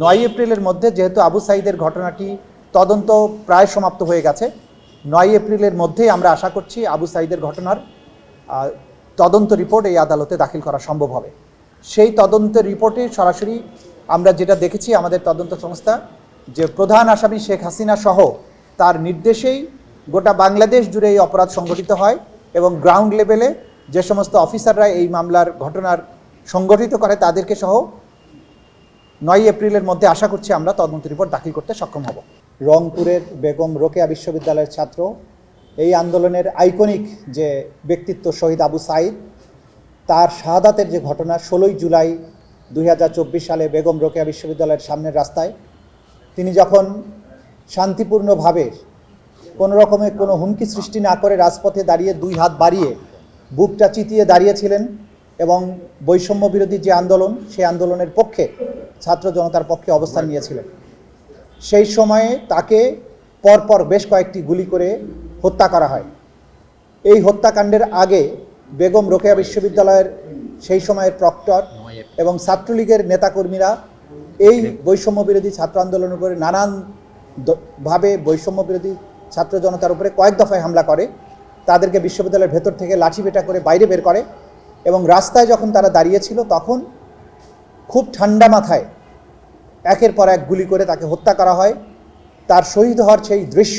নয় এপ্রিলের মধ্যে যেহেতু আবু সাইদের ঘটনাটি তদন্ত প্রায় সমাপ্ত হয়ে গেছে, নয় এপ্রিলের মধ্যেই আমরা আশা করছি আবু সাইদের ঘটনার তদন্ত রিপোর্ট এই আদালতে দাখিল করা সম্ভব হবে। সেই তদন্তের রিপোর্টে সরাসরি আমরা যেটা দেখেছি আমাদের তদন্ত সংস্থা, যে প্রধান আসামি শেখ হাসিনা সহ তার নির্দেশেই গোটা বাংলাদেশ জুড়ে এই অপরাধ সংগঠিত হয় এবং গ্রাউন্ড লেভেলে যে সমস্ত অফিসাররা এই মামলার ঘটনার সংগঠিত করে তাদেরকে সহ নয় এপ্রিলের মধ্যে আশা করছি আমরা তদন্ত রিপোর্ট দাখিল করতে সক্ষম হব। রংপুরের বেগম রোকেয়া বিশ্ববিদ্যালয়ের ছাত্র, এই আন্দোলনের আইকনিক যে ব্যক্তিত্ব শহীদ আবু সাইদ, তার শাহাদাতের যে ঘটনা ষোলোই জুলাই দুই হাজার চব্বিশ সালে বেগম রোকেয়া বিশ্ববিদ্যালয়ের সামনের রাস্তায়, তিনি যখন শান্তিপূর্ণভাবে কোনো রকমে কোনো হুমকি সৃষ্টি না করে রাজপথে দাঁড়িয়ে দুই হাত বাড়িয়ে বুকটা চিতিয়ে দাঁড়িয়েছিলেন এবং বৈষম্য বিরোধী যে আন্দোলন, সেই আন্দোলনের পক্ষে ছাত্র জনতার পক্ষে অবস্থান নিয়েছিলেন। সেই সময়ে তাকে পরপর বেশ কয়েকটি গুলি করে হত্যা করা হয়। এই হত্যাকাণ্ডের আগে বেগম রোকেয়া বিশ্ববিদ্যালয়ের সেই সময়ের প্রক্টর এবং ছাত্রলীগের নেতাকর্মীরা এই বৈষম্য বিরোধী ছাত্র আন্দোলনের উপরে নানান ভাবে বৈষম্য বিরোধী ছাত্র জনতার উপরে কয়েক দফায় হামলা করে তাদেরকে বিশ্ববিদ্যালয়ের ভেতর থেকে লাঠি লাঠিপেটা করে বাইরে বের করে এবং রাস্তায় যখন তারা দাঁড়িয়েছিল তখন খুব ঠান্ডা মাথায় একের পর এক গুলি করে তাকে হত্যা করা হয়। তার শহীদ হওয়ার সেই দৃশ্য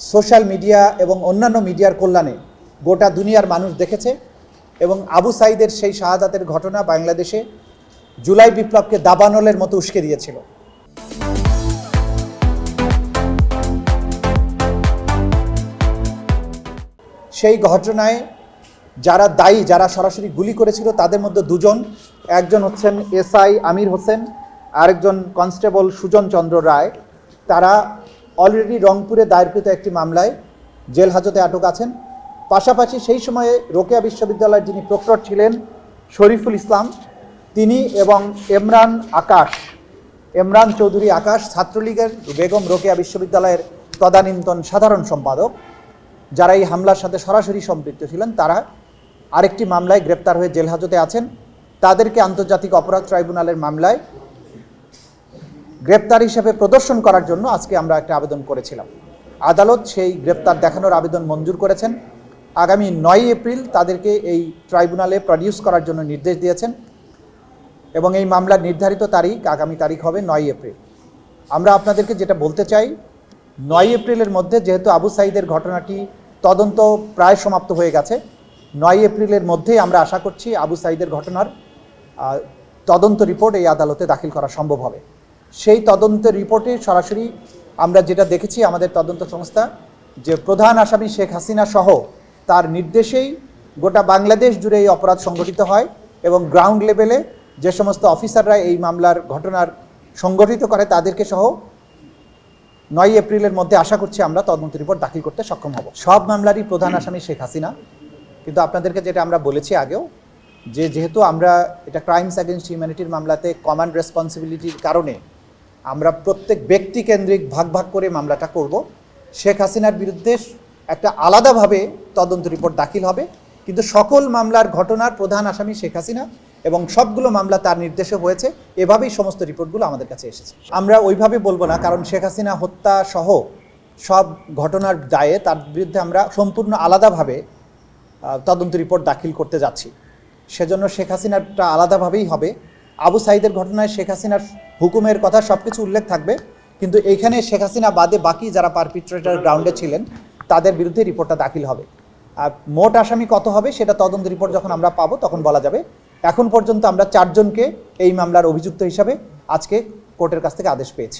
সোশ্যাল মিডিয়া এবং অন্যান্য মিডিয়ার কল্যাণে গোটা দুনিয়ার মানুষ দেখেছে এবং আবু সাইদের সেই শাহাদাতের ঘটনা বাংলাদেশে জুলাই বিপ্লবকে দাবানলের মতো উস্কে দিয়েছিল। সেই ঘটনায় যারা দায়ী, যারা সরাসরি গুলি করেছিল, তাদের মধ্যে দুজন। একজন হচ্ছেন এসআই আমির হোসেন, আরেকজন কনস্টেবল সুজন চন্দ্র রায়। তারা অলরেডি রংপুরে দায়েরকৃত একটি মামলায় জেল হাজতে আটক আছেন। পাশাপাশি সেই সময়ে রোকেয়া বিশ্ববিদ্যালয়ের যিনি প্রক্টর ছিলেন, শরীফুল ইসলাম, তিনি এবং এমরান আকাশ এমরান চৌধুরী আকাশ, ছাত্রলীগের বেগম রোকেয়া বিশ্ববিদ্যালয়ের তদানীন্তন সাধারণ সম্পাদক, যারা এই হামলার সাথে সরাসরি সম্পৃক্ত ছিলেন, তারা আরেকটি মামলায় গ্রেপ্তার হয়ে জেলহাজতে আছেন। তাদেরকে আন্তর্জাতিক অপরাধ ট্রাইব্যুনালের মামলায় গ্রেপ্তার হিসেবে প্রদর্শন করার জন্য আজকে আমরা একটা আবেদন করেছিলাম। আদালত সেই গ্রেপ্তার দেখানোর আবেদন মঞ্জুর করেছেন। আগামী নয় এপ্রিল তাদেরকে এই ট্রাইব্যুনালে প্রডিউস করার জন্য নির্দেশ দিয়েছেন এবং এই মামলার নির্ধারিত তারিখ, আগামী তারিখ হবে নয় এপ্রিল। আমরা আপনাদেরকে যেটা বলতে চাই নয় এপ্রিলের মধ্যে যেহেতু আবু সাইদের ঘটনাটি তদন্ত প্রায় সমাপ্ত হয়ে গেছে নয় এপ্রিলের মধ্যেই আমরা আশা করছি আবু সাইদের ঘটনার তদন্ত রিপোর্ট এই আদালতে দাখিল করা সম্ভব হবে। সেই তদন্তের রিপোর্টে সরাসরি আমরা যেটা দেখেছি আমাদের তদন্ত সংস্থা, যে প্রধান আসামি শেখ হাসিনা সহ তার নির্দেশেই গোটা বাংলাদেশ জুড়ে এই অপরাধ সংগঠিত হয় এবং গ্রাউন্ড লেভেলে যে সমস্ত অফিসাররা এই মামলার ঘটনার সংগঠিত করে তাদেরকে সহ নয় এপ্রিলের মধ্যে আশা করছি আমরা তদন্ত রিপোর্ট দাখিল করতে সক্ষম হব। সব মামলারই প্রধান আসামি শেখ হাসিনা। কিন্তু আপনাদেরকে যেটা আমরা বলেছি আগেও, যে যেহেতু আমরা এটা ক্রাইমস অ্যাগেনস্ট হিউম্যানিটির মামলাতে কমান্ড রেসপন্সিবিলিটির কারণে আমরা প্রত্যেক ব্যক্তি কেন্দ্রিক ভাগ ভাগ করে মামলাটা করব, শেখ হাসিনার বিরুদ্ধে একটা আলাদাভাবে তদন্ত রিপোর্ট দাখিল হবে। কিন্তু সকল মামলার ঘটনার প্রধান আসামি শেখ হাসিনা এবং সবগুলো মামলা তার নির্দেশে হয়েছে। এভাবেই সমস্ত রিপোর্টগুলো আমাদের কাছে এসেছে। আমরা ওইভাবে বলব না, কারণ শেখ হাসিনা হত্যা সহ সব ঘটনার দায়ে তার বিরুদ্ধে আমরা সম্পূর্ণ আলাদাভাবে তদন্ত রিপোর্ট দাখিল করতে যাচ্ছি। সেজন্য শেখ হাসিনারটা আলাদাভাবেই হবে। আবু সাইদের ঘটনায় শেখ হাসিনার হুকুমের কথা সব কিছু উল্লেখ থাকবে। কিন্তু এইখানে শেখ হাসিনা বাদে বাকি যারা পারপিট্রেটার গ্রাউন্ডে ছিলেন, তাদের বিরুদ্ধে রিপোর্টটা দাখিল হবে। আর মোট আসামি কত হবে সেটা তদন্ত রিপোর্ট যখন আমরা পাবো তখন বলা যাবে। এখন পর্যন্ত আমরা চারজনকে এই মামলার অভিযুক্ত হিসাবে আজকে কোর্টের কাছ থেকে আদেশ পেয়েছি।